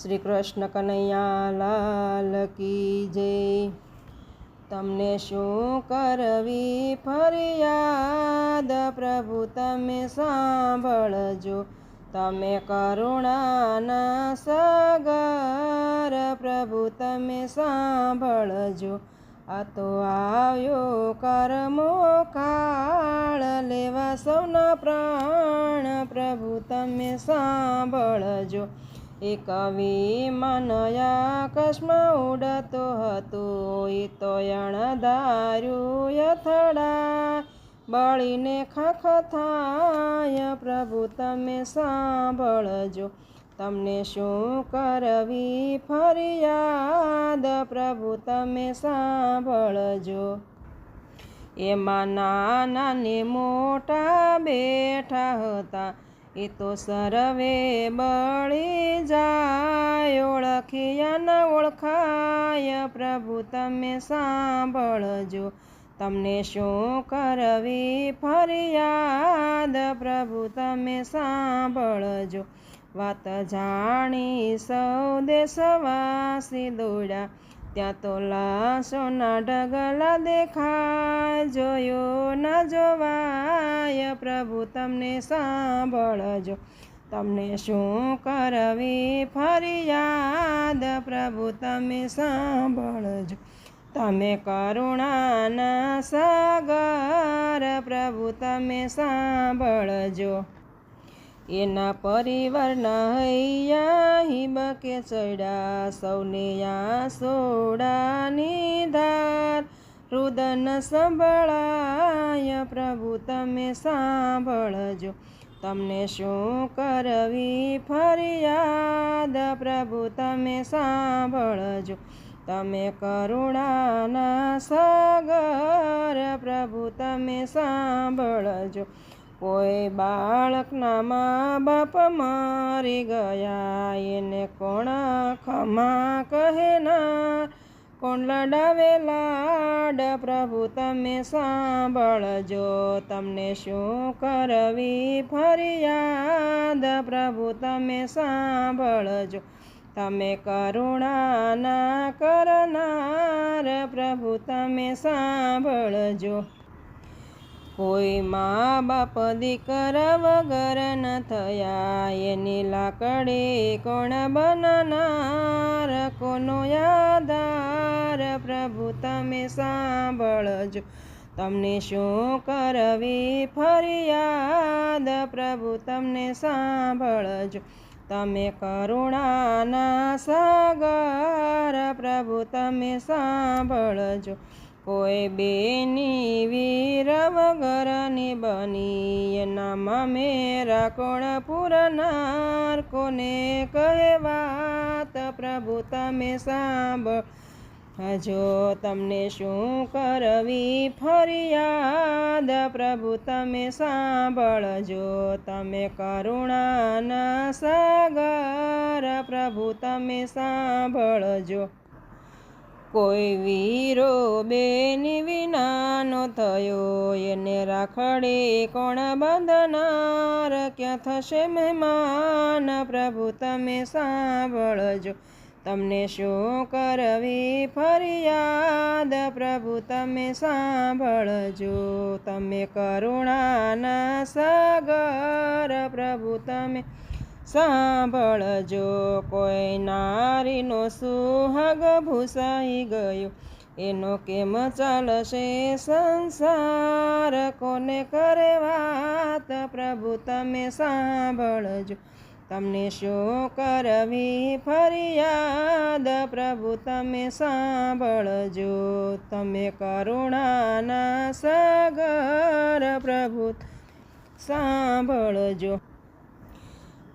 શ્રી કૃષ્ણ કનૈયા લાલ કી જય. તમને શું કરવી? ફરિયાદ પ્રભુ, તમે સાંભળજો. તમે કરુણાના સાગર પ્રભુ, તમે સાંભળજો. આ તો આવ્યો કર્મો કાળ, લેવા સૌના પ્રાણ પ્રભુ, તમે સાંભળજો. એ કવિ મનયા કશ્માં ઉડતો હતો, એ તોયણ અણધાર્યું યથડા બળીને ખખ થાય પ્રભુ, તમે સાંભળજો. તમને શું કરવી ફરિયાદ? પ્રભુ, તમે સાંભળજો. એમાં નાના મોટા બેઠા હતા. એ તો સરવે બળી જાય ઓળખિયા ન ઓળખાય. પ્રભુ, તમે સાંભળજો. તમને શું કરવી ફરિયાદ? પ્રભુ, તમે સાંભળજો. વાત જાણી સૌ દેશવાસી દોડ્યા. ત્યાં તો લાશોના ઢગલા દેખાય, જોયો ન જોવાય. પ્રભુ તમને સાંભળજો, તમને શું કરવી ફરિયાદ? પ્રભુ તમે સાંભળજો, તમે કરુણાના સાગર. પ્રભુ તમે સાંભળજો. એના પરિવારના હૈયા હિબકે ચડ્યા સૌને સોડાની ધાર. રુદન સંભળાય, પ્રભુ તમે સાંભળજો. તમને શું કરવી ફરિયાદ? પ્રભુ તમે સાંભળજો. તમે કરુણાના સાગર, પ્રભુ તમે સાંભળજો. કોઈ બાળકના મા બાપ મારી ગયા. એને કોણ ખમા કહેનાર કોણ લડાવે લાડ? પ્રભુ, તમે સાંભળજો. તમને શું કરવી ફરિયાદ? પ્રભુ, તમે સાંભળજો. તમે કરુણાના કરનાર. પ્રભુ, તમે સાંભળજો. કોઈ મા બાપ દીકરા વગર ન થયા. એની લાકડી કોણ બનનાર? કોનો આધાર પ્રભુ, તમે સાંભળજો. તમને શું કરવી ફરિયાદ? પ્રભુ, તમને સાંભળજો. તમે કરુણાના સાગર. પ્રભુ, તમે સાંભળજો. કોઈ બેની બની એનામાં મેરા કોણ પૂરનાર કોને કહે વાત? પ્રભુ, તમે સાંભળ હજો તમને શું કરવી? ફરિયાદ. પ્રભુ, તમે સાંભળજો તમે કરુણાના સાગર. પ્રભુ, તમે સાંભળજો કોઈ વીરો બેની વિનાનો થયો, એને રાખડે કોણ બંધનાર? ક્યાં થશે મહેમાન? પ્રભુ, તમે સાંભળજો. તમને શું કરવી ફરિયાદ? પ્રભુ, તમે સાંભળજો. તમે કરુણાના સાગર. પ્રભુ, તમે સાંભળજો, કોઈ નારીનો સુહાગ ભૂસાઈ ગયો. એનો કેમ ચાલશે સંસાર? કોને કરે વાત? પ્રભુ, તમે સાંભળજો. તમને શું કરવી ફરિયાદ? પ્રભુ, તમે સાંભળજો. તમે કરુણાના સાગર, પ્રભુ, સાંભળજો.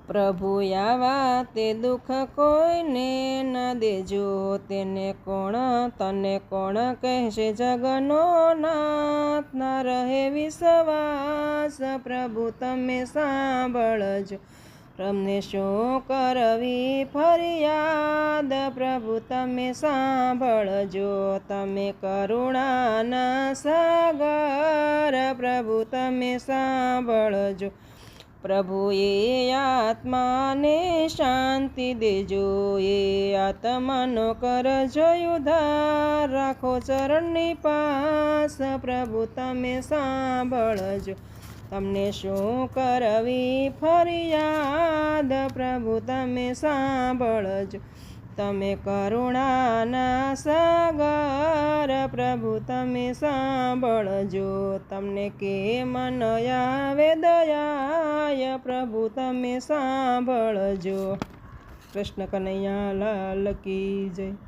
પ્રભુ આવા તે દુઃખ કોઈને ન દેજો. તેને કોણ, તને કોણ કહેશે? જગનો નાથ ન રહે વિશ્વાસ. પ્રભુ તમે સાંભળજો. તમને શું કરવી ફરિયાદ? પ્રભુ તમે સાંભળજો. તમે કરુણાના સાગર. પ્રભુ તમે સાંભળજો. પ્રભુએ આત્માને શાંતિ દેજો, એ આત્માનો કરજો ઉધાર રાખો ચરણની પાસ, પ્રભુ, તમે સાંભળજો. તમને શું કરવી ફરિયાદ? પ્રભુ, તમે સાંભળજો. તમે કરુણાના સાગર પ્રભુ, તમે સાંભળજો. તમને કે મન આવે દયાય પ્રભુ, તમે સાંભળજો. કૃષ્ણ કનૈયા લાલ કી જય.